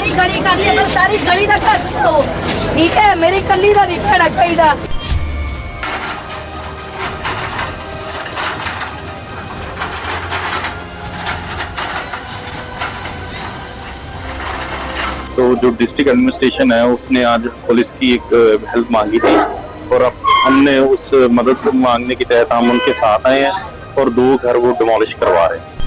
ਸਾਰੀ ਗਲੀ ਕਰਨੀ ਹੈ ਬਸ ਸਾਰੀ ਗਲੀ ਦਾ ਕਰ ਦੋ ਠੀਕ ਹੈ ਮੇਰੀ ਕੱਲੀ ਦਾ ਨਹੀਂ ਭੈੜਾ ਚਾਹੀਦਾ तो जो डिस्ट्रिक्ट एडमिनिस्ट्रेशन है उसने आज पुलिस की एक हेल्प मांगी थी और अब हमने उस मदद मांगने के तहत हम उनके साथ आए हैं और दो घर वो डिमोलिश करवा रहे हैं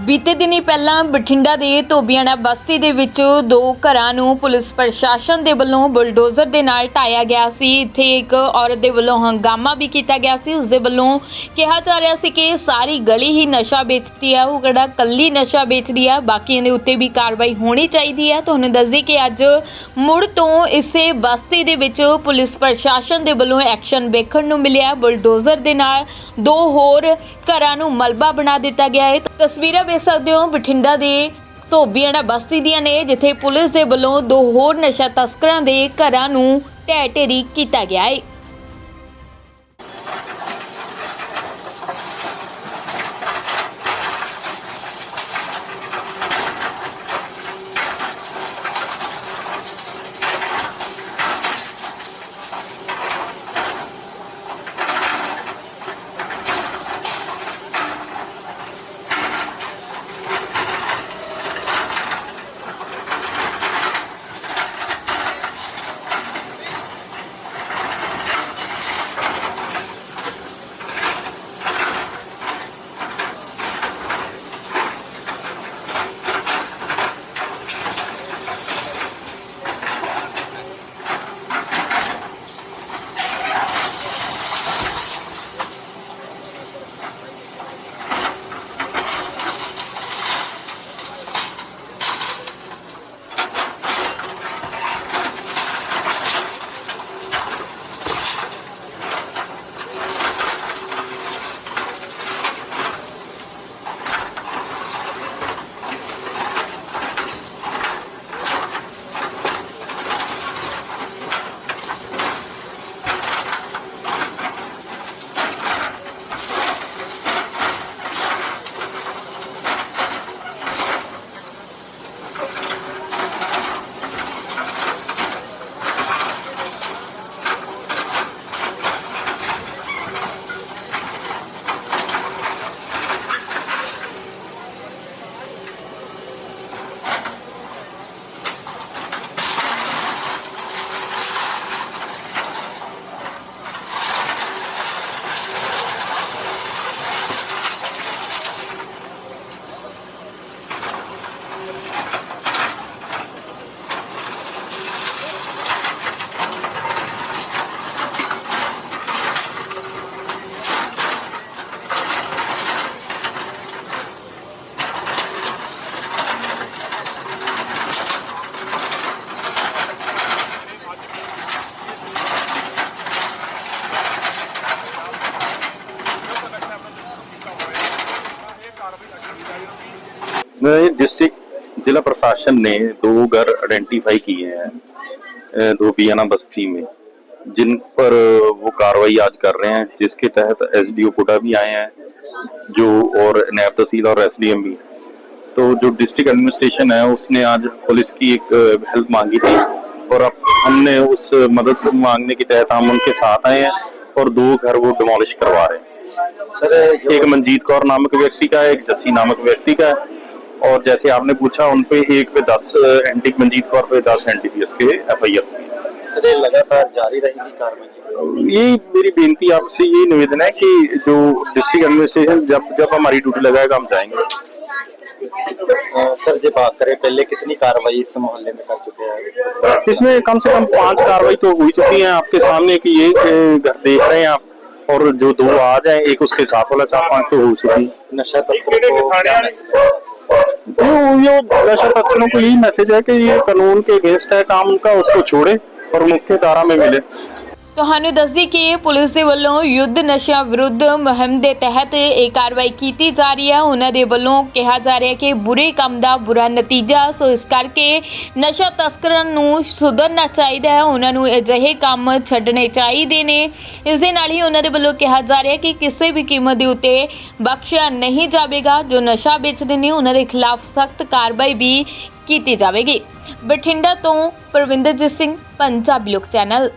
ਬੀਤੇ ਦਿਨੀ ਪਹਿਲਾਂ ਬਠਿੰਡਾ ਦੇ ਧੋਬੀਆਣਾ ਬਸਤੀ ਦੇ ਵਿੱਚ ਦੋ ਘਰਾਂ ਨੂੰ ਪੁਲਿਸ ਪ੍ਰਸ਼ਾਸਨ ਦੇ ਵੱਲੋਂ ਬੁਲਡੋਜ਼ਰ ਦੇ ਨਾਲ ਢਾਇਆ ਗਿਆ ਸੀ। ਇੱਥੇ ਇੱਕ ਔਰਤ ਦੇ ਵੱਲੋਂ ਹੰਗਾਮਾ ਵੀ ਕੀਤਾ ਗਿਆ ਸੀ। ਉਸ ਦੇ ਵੱਲੋਂ ਕਿਹਾ ਜਾ ਰਿਹਾ ਸੀ ਕਿ ਸਾਰੀ ਗਲੀ ਹੀ ਨਸ਼ਾ ਵੇਚਦੀ ਹੈ ਉਹ ਕਿਹੜਾ ਕੱਲੀ ਨਸ਼ਾ ਵੇਚਦੀ ਹੈ ਬਾਕੀਆਂ ਦੇ ਉੱਤੇ ਵੀ ਕਾਰਵਾਈ ਹੋਣੀ ਚਾਹੀਦੀ ਹੈ ਤੁਹਾਨੂੰ ਦੱਸਦੀ ਕਿ ਅੱਜ ਮੁੜ ਤੋਂ ਇਸੇ ਬਸਤੀ ਦੇ ਵਿੱਚ ਪੁਲਿਸ ਪ੍ਰਸ਼ਾਸਨ ਦੇ ਵੱਲੋਂ ਐਕਸ਼ਨ ਵੇਖਣ ਨੂੰ ਮਿਲਿਆ। ਬੁਲਡੋਜ਼ਰ ਦੇ ਨਾਲ ਦੋ ਹੋਰ ਘਰਾਂ ਨੂੰ ਮਲਬਾ ਬਣਾ ਦਿੱਤਾ ਗਿਆ ਹੈ। ਤਸਵੀਰਾਂ ਵੇਖ ਸਕਦੇ ਹੋ, ਬਠਿੰਡਾ ਦੇ ਧੋਬੀਆਣਾ ਬਸਤੀ ਦੀਆਂ ਨੇ, ਜਿੱਥੇ ਪੁਲਿਸ ਦੇ ਵੱਲੋਂ ਦੋ ਹੋਰ ਨਸ਼ਾ ਤਸਕਰਾਂ ਦੇ ਘਰਾਂ ਨੂੰ ਢਹਿ ਢੇਰੀ ਕੀਤਾ ਗਿਆ ਹੈ डिस्ट्रिक्ट जिला प्रशासन ने दो घर आइडेंटिफाई किए हैं धोबियाना बस्ती में जिन पर वो कार्रवाई आज कर रहे हैं जिसके तहत एसडीओ कोटा भी आए हैं जो और नायब तहसील और एसडीएम भी। तो जो डिस्ट्रिक्ट एडमिनिस्ट्रेशन है उसने आज पुलिस की एक हेल्प मांगी थी और अब हमने उस मदद मांगने के तहत हम उनके साथ आए हैं और दो घर वो डिमोलिश करवा रहे हैं। सर एक मंजीत कौर नामक व्यक्ति का है एक जस्सी नामक व्यक्ति का है। और जैसे आपने पूछा उन पे एक पे दस एंटी मंजीत कौर पे दस एनडीपीएस के एफ़ आई ये लगातार जारी रहेगी कार्रवाई? ये मेरी बेनती आपसे ये निवेदन है कि जो डिस्ट्रिक्ट एडमिनिस्ट्रेशन जब जब हमारी ड्यूटी लगाएगा हम जाएँगे। सर जी बात करें पहले कितनी कार्रवाई इस मोहल्ले में कर चुके हैं? इसमें कम से कम पाँच कार्रवाई तो हुई चुकी है आपके सामने की ये घर देख रहे हैं आप और जो दो आ जाए एक उसके साथ वाला चार पाँच तो हो चुकी नशा तस्करों को है? ये दशा तस्करों को यही मैसेज है कि ये कानून के अगेंस्ट है, काम उनका उसको छोड़े और मुख्य धारा में मिले। ਤੁਹਾਨੂੰ ਦੱਸਦੀ ਕਿ ਪੁਲਿਸ ਦੇ ਵੱਲੋਂ ਯੁੱਧ ਨਸ਼ਿਆਂ ਵਿਰੁੱਧ ਮੁਹਿੰਮ ਦੇ ਤਹਿਤ ਇਹ ਕਾਰਵਾਈ ਕੀਤੀ ਜਾ ਰਹੀ ਹੈ। ਉਹਨਾਂ ਦੇ ਵੱਲੋਂ ਕਿਹਾ ਜਾ ਰਿਹਾ ਕਿ ਬੁਰੇ ਕੰਮ ਦਾ ਬੁਰਾ ਨਤੀਜਾ, ਸੋ ਇਸ ਕਰਕੇ ਨਸ਼ਾ ਤਸਕਰਾਂ ਨੂੰ ਸੁਧਰਨਾ ਚਾਹੀਦਾ ਹੈ। ਉਹਨਾਂ ਨੂੰ ਅਜਿਹੇ ਕੰਮ ਛੱਡਣੇ ਚਾਹੀਦੇ ਨੇ। ਇਸ ਦੇ ਨਾਲ ਹੀ ਉਹਨਾਂ ਦੇ ਵੱਲੋਂ ਕਿਹਾ ਜਾ ਰਿਹਾ ਕਿ ਕਿਸੇ ਵੀ ਕੀਮਤ ਦੇ ਉੱਤੇ ਬਖਸ਼ਿਆ ਨਹੀਂ ਜਾਵੇਗਾ। ਜੋ ਨਸ਼ਾ ਵੇਚਦੇ ਨੇ, ਉਹਨਾਂ ਦੇ ਖਿਲਾਫ ਸਖਤ ਕਾਰਵਾਈ ਵੀ ਕੀਤੀ ਜਾਵੇਗੀ। ਬਠਿੰਡਾ ਤੋਂ ਪਰਵਿੰਦਰਜੀਤ ਸਿੰਘ, ਪੰਜਾਬੀ ਲੋਕ ਚੈਨਲ।